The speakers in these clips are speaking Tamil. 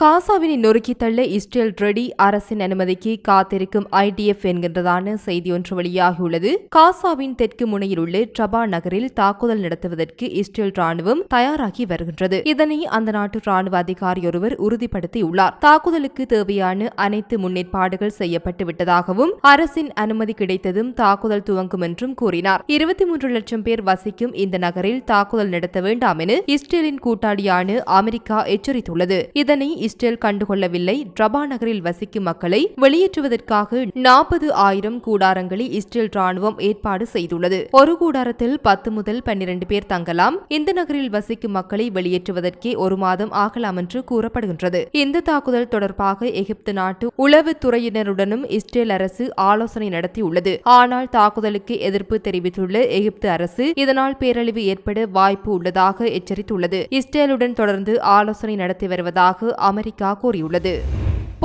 காசாவினை நொறுக்கி தள்ள இஸ்ரேல் ரெடி அரசின் அனுமதிக்கு காத்திருக்கும் ஐடிஎஃப் என்கின்றதான செய்தி ஒன்று வெளியாகியுள்ளது. காசாவின் தெற்கு முனையில் உள்ள ட்ரபா நகரில் தாக்குதல் நடத்துவதற்கு இஸ்ரேல் ராணுவம் தயாராகி வருகின்றது. இதனை அந்த நாட்டு ராணுவ அதிகாரி ஒருவர் உறுதிப்படுத்தியுள்ளார். தாக்குதலுக்கு தேவையான அனைத்து முன்னேற்பாடுகள் செய்யப்பட்டு விட்டதாகவும் அரசின் அனுமதி கிடைத்ததும் தாக்குதல் துவங்கும் என்றும் கூறினார். இருபத்தி மூன்று லட்சம் பேர் வசிக்கும் இந்த நகரில் தாக்குதல் நடத்த வேண்டாம் என இஸ்ரேலின் கூட்டாளியான அமெரிக்கா எச்சரித்துள்ளது. இதனை இஸ்ரேல் கண்டுகொள்ளவில்லை. ட்ரபா நகரில் வசிக்கும் மக்களை வெளியேற்றுவதற்காக நாற்பது ஆயிரம் கூடாரங்களை இஸ்ரேல் ராணுவம் ஏற்பாடு செய்துள்ளது. ஒரு கூடாரத்தில் பத்து முதல் பன்னிரண்டு பேர் தங்கலாம். இந்த நகரில் வசிக்கும் மக்களை வெளியேற்றுவதற்கே ஒரு மாதம் ஆகலாம் என்று கூறப்படுகின்றது. இந்த தாக்குதல் தொடர்பாக எகிப்து நாட்டு உளவுத்துறையினருடனும் இஸ்ரேல் அரசு ஆலோசனை நடத்தியுள்ளது. ஆனால் தாக்குதலுக்கு எதிர்ப்பு தெரிவித்துள்ள எகிப்து அரசு இதனால் பேரழிவு ஏற்பட வாய்ப்பு உள்ளதாக எச்சரித்துள்ளது. இஸ்ரேலுடன் தொடர்ந்து ஆலோசனை நடத்தி வருவதாக அமெரிக்கா கூறியுள்ளது.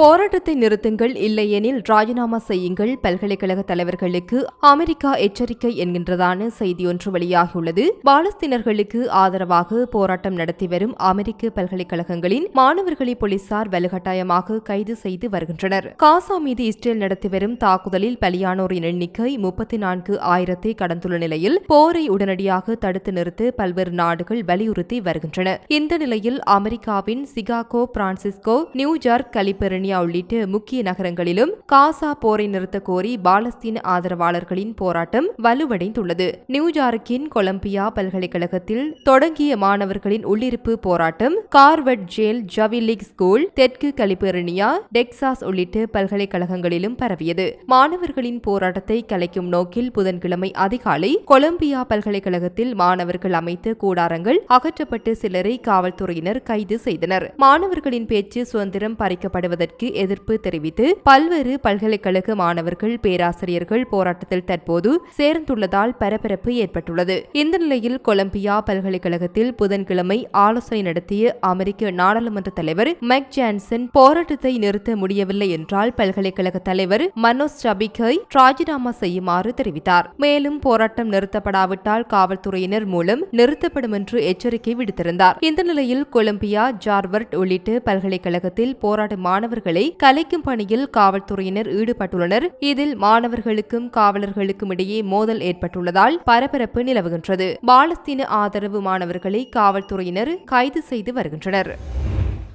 போராட்டத்தை நிறுத்துங்கள் இல்லையெனில் ராஜினாமா செய்யுங்கள். பல்கலைக்கழக தலைவர்களுக்கு அமெரிக்கா எச்சரிக்கை என்கின்றதான செய்தி ஒன்று வெளியாகியுள்ளது. பாலஸ்தீனர்களுக்கு ஆதரவாக போராட்டம் நடத்தி வரும் அமெரிக்க பல்கலைக்கழகங்களின் மாணவர்களை போலீசார் வலுக்கட்டாயமாக கைது செய்து வருகின்றனர். காசா மீது இஸ்ரேல் நடத்தி வரும் தாக்குதலில் பலியானோரின் எண்ணிக்கை முப்பத்தி நான்கு ஆயிரத்தை கடந்துள்ள நிலையில் போரை உடனடியாக தடுத்து நிறுத்த பல்வேறு நாடுகள் வலியுறுத்தி வருகின்றன. இந்த நிலையில் அமெரிக்காவின் சிகாகோ பிரான்சிஸ்கோ நியூயார்க் கலிபெர்னியா உள்ளிட்ட முக்கிய நகரங்களிலும் காசா போரை நிறுத்த கோரி பாலஸ்தீன ஆதரவாளர்களின் போராட்டம் வலுவடைந்துள்ளது. நியூயார்க்கின் கொலம்பியா பல்கலைக்கழகத்தில் தொடங்கிய மாணவர்களின் உள்ளிருப்பு போராட்டம் கார்வர்ட் ஜேல் ஜவிலிக் ஸ்கூல் தெற்கு கலிபெர்னியா டெக்சாஸ் உள்ளிட்ட பல்கலைக்கழகங்களிலும் பரவியது. மாணவர்களின் போராட்டத்தை கலைக்கும் நோக்கில் புதன்கிழமை அதிகாலை கொலம்பியா பல்கலைக்கழகத்தில் மாணவர்கள் அமைத்த கூடாரங்கள் அகற்றப்பட்டு சிலரை காவல்துறையினர் கைது செய்தனர். மாணவர்களின் பேச்சு சுதந்திரம் பறிக்கப்படுவதற்கு எதிர்ப்பு தெரிவித்து பல்வேறு பல்கலைக்கழக மாணவர்கள் பேராசிரியர்கள் போராட்டத்தில் தற்போது சேர்ந்துள்ளதால் பரபரப்பு ஏற்பட்டுள்ளது. இந்த நிலையில் கொலம்பியா பல்கலைக்கழகத்தில் புதன்கிழமை ஆலோசனை நடத்திய அமெரிக்க நாடாளுமன்ற தலைவர் மெக் ஜான்சன் போராட்டத்தை நிறுத்த முடியவில்லை என்றால் பல்கலைக்கழக தலைவர் மனோஜ் சபிகை ராஜினாமா செய்யுமாறு தெரிவித்தார். மேலும் போராட்டம் நிறுத்தப்படாவிட்டால் காவல்துறையினர் மூலம் நிறுத்தப்படும் என்று எச்சரிக்கை விடுத்திருந்தார். இந்த நிலையில் கொலம்பியா ஜார்வர்ட் உள்ளிட்ட பல்கலைக்கழகத்தில் போராடும் மாணவர்கள் கலைக்கும் பணியில் காவல்துறையினர் ஈடுபட்டுள்ளனர். இதில் மாணவர்களுக்கும் காவலர்களுக்கும் இடையே மோதல் ஏற்பட்டுள்ளதால் பரபரப்பு நிலவுகின்றது. பாலஸ்தீன ஆதரவு மாணவர்களை காவல்துறையினர் கைது செய்து வருகின்றனர்.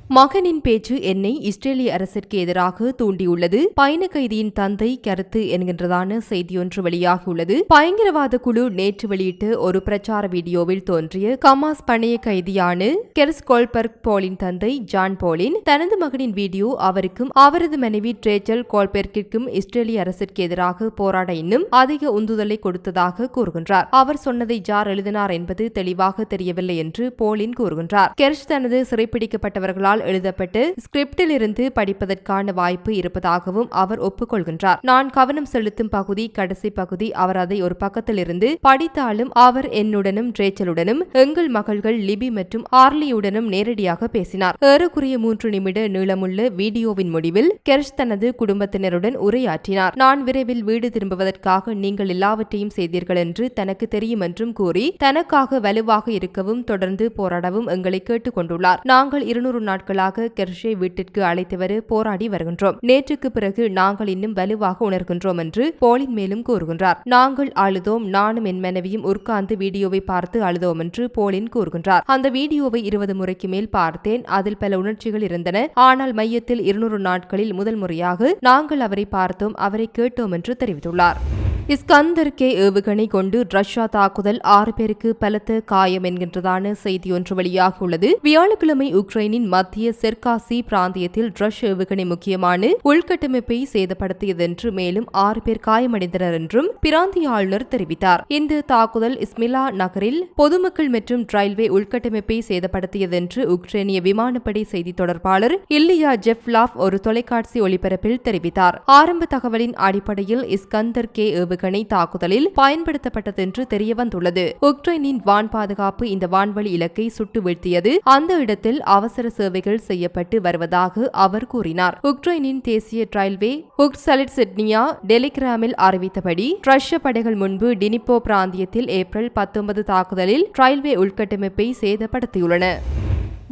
மகனின் பேச்சு என்னை இஸ்ரேலிய அரசிற்கு எதிராக தூண்டியுள்ளது. பயண கைதியின் தந்தை கருத்து என்கின்றதான செய்தியொன்று வெளியாகியுள்ளது. பயங்கரவாத குழு நேற்று வெளியிட்டு ஒரு பிரச்சார வீடியோவில் தோன்றிய கமாஸ் பணைய கைதியான கெர்ஸ் கோல்பர்க் போலின் தந்தை ஜான் போலின் தனது மகனின் வீடியோ அவருக்கும் அவரது மனைவி ட்ரேச்சல் கோல்பெர்க்கிற்கும் இஸ்ரேலிய அரசிற்கு எதிராக போராட இன்னும் அதிக உந்துதலை கொடுத்ததாக கூறுகின்றார். அவர் சொன்னதை ஜார் எழுதினார் என்பது தெளிவாக தெரியவில்லை என்று போலின் கூறுகின்றார். கெர்ஷ் தனது சிறைப்பிடிக்கப்பட்டவர்களால் அவரால் எழுதப்பட்டு ஸ்கிரிப்டில் இருந்து படிப்பதற்கான வாய்ப்பு இருப்பதாகவும் அவர் ஒப்புக்கொள்கின்றார். நான் கவனம் செலுத்தும் பகுதி கடைசி பகுதி அவர் அதை ஒரு பக்கத்தில் இருந்து படித்தாலும் அவர் என்னுடனும் ரேச்சலுடனும் எங்கள் மகள்கள் லிபி மற்றும் ஆர்லியுடனும் நேரடியாக பேசினார். ஏறக்குறைய மூன்று நிமிட நீளமுள்ள வீடியோவின் முடிவில் கெர்ஷ் தனது குடும்பத்தினருடன் உரையாற்றினார். நான் விரைவில் வீடு திரும்புவதற்காக நீங்கள் எல்லாவற்றையும் செய்தீர்கள் என்று தனக்கு தெரியும் என்றும் கூறி தனக்காக வலுவாக இருக்கவும் தொடர்ந்து போராடவும் எங்களை கேட்டுக் கொண்டுள்ளார் நாங்கள் இருநூறு நாட்கள் நாட்களாக கெர்ஷே வீட்டிற்கு அழைத்து வர போராடி வருகின்றோம். நேற்றுக்கு பிறகு நாங்கள் இன்னும் வலுவாக உணர்கின்றோம் என்று போலின் மேலும் கூறுகின்றார். நாங்கள் அழுதோம் நானும் என் மனைவியும் உட்கார்ந்து வீடியோவை பார்த்து அழுதோம் என்று போலின் கூறுகின்றார். அந்த வீடியோவை இருபது முறைக்கு மேல் பார்த்தேன். அதில் பல உணர்ச்சிகள் இருந்தன. ஆனால் மையத்தில் இருநூறு நாட்களில் முதல் முறையாக நாங்கள் அவரை பார்த்தோம் அவரை கேட்டோம் என்று தெரிவித்துள்ளார். இஸ்கந்தர் கே ஏவுகணை கொண்டு ரஷ்யா தாக்குதல் ஆறு பேருக்கு பலத்த காயம் என்கின்றதான செய்தி ஒன்று வெளியாகியுள்ளது வியாழக்கிழமை உக்ரைனின் மத்திய செர்காசி பிராந்தியத்தில் ரஷ் ஏவுகணை முக்கியமான உள்கட்டமைப்பை சேதப்படுத்தியது என்று மேலும் ஆறு பேர் காயமடைந்தனர் என்றும் பிராந்திய ஆளுநர் தெரிவித்தார். இந்த தாக்குதல் இஸ்மிலா நகரில் பொதுமக்கள் மற்றும் ரயில்வே உள்கட்டமைப்பை சேதப்படுத்தியது என்று உக்ரைனிய விமானப்படை செய்தி தொடர்பாளர் இல்லியா ஜெஃப்லாஃப் ஒரு தொலைக்காட்சி ஒளிபரப்பில் தெரிவித்தார். ஆரம்ப தகவலின் அடிப்படையில் இஸ்கந்தர் கே ஏவுகணை ஏவுகணை தாக்குதலில் பயன்படுத்தப்பட்டதென்று தெரியவந்துள்ளது. உக்ரைனின் வான் பாதுகாப்பு இந்த வான்வழி இலக்கை சுட்டு வீழ்த்தியது. அந்த இடத்தில் அவசர சேவைகள் செய்யப்பட்டு வருவதாக அவர் கூறினார். உக்ரைனின் தேசிய ரயில்வே உக்சலிட்சிட்னியா டெலிகிராமில் அறிவித்தபடி ரஷ்ய படைகள் முன்பு டினிப்போ பிராந்தியத்தில் ஏப்ரல் பத்தொன்பது தாக்குதலில் ரயில்வே உள்கட்டமைப்பை சேதப்படுத்தியுள்ளன.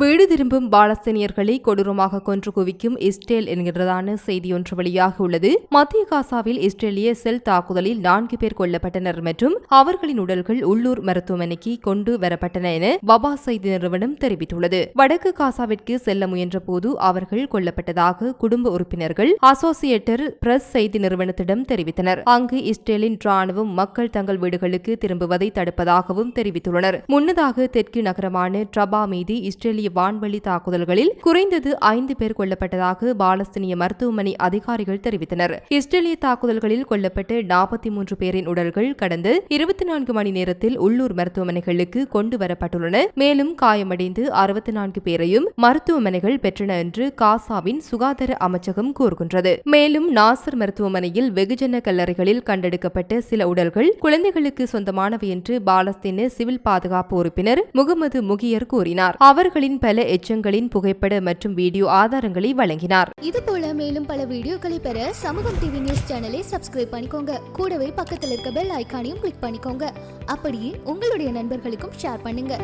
வீடு திரும்பும் பாலஸ்தீனியர்களை கொடூரமாக கொன்று குவிக்கும் இஸ்ரேல் என்கிறதான செய்தியொன்று வெளியாக உள்ளது. மத்திய காசாவில் இஸ்ரேலிய செல் தாக்குதலில் நான்கு பேர் கொல்லப்பட்டனர் மற்றும் அவர்களின் உடல்கள் உள்ளூர் மருத்துவமனைக்கு கொண்டு வரப்பட்டன என வபா செய்தி நிறுவனம் தெரிவித்துள்ளது. வடக்கு காசாவிற்கு செல்ல முயன்றபோது அவர்கள் கொல்லப்பட்டதாக குடும்ப உறுப்பினர்கள் அசோசியேட்டர் பிரஸ் செய்தி நிறுவனத்திடம் தெரிவித்தனர். அங்கு இஸ்ரேலின் ராணுவம் மக்கள் தங்கள் வீடுகளுக்கு திரும்புவதை தடுப்பதாகவும் தெரிவித்துள்ளனர். முன்னதாக தெற்கு நகரமான ட்ரபா மீது இஸ்ரேலிய வான்வழி தாக்குதல்களில் குறைந்தது ஐந்து பேர் கொல்லப்பட்டதாக பாலஸ்தீனிய மருத்துவமனை அதிகாரிகள் தெரிவித்தனர். இஸ்ரேலிய தாக்குதல்களில் கொல்லப்பட்ட நாற்பத்தி மூன்று பேரின் உடல்கள் கடந்த இருபத்தி நான்கு மணி நேரத்தில் உள்ளூர் மருத்துவமனைகளுக்கு கொண்டு வரப்பட்டுள்ளன. மேலும் காயமடைந்து அறுபத்தி நான்கு பேரையும் மருத்துவமனைகள் பெற்றன என்று காசாவின் சுகாதார அமைச்சகம் கூறுகின்றது. மேலும் நாசர் மருத்துவமனையில் வெகுஜன கல்லறைகளில் கண்டெடுக்கப்பட்ட சில உடல்கள் குழந்தைகளுக்கு சொந்தமானவை என்று பாலஸ்தீன சிவில் பாதுகாப்பு உறுப்பினர் முகமது முகியர் கூறினார். அவர்களின் பல எச்சங்களின் புகைப்பட மற்றும் வீடியோ ஆதாரங்களை வழங்கினார். இது போல மேலும் பல வீடியோக்களை பெற சமூகம் டிவி நியூஸ் சேனலை சப்ஸ்கிரைப் பண்ணிக்கோங்க. கூடவே பக்கத்தில் இருக்க பெல் ஐக்கானையும் கிளிக் பண்ணிக்கோங்க. அப்படியே உங்களுடைய நண்பர்களுக்கும் ஷேர் பண்ணுங்க.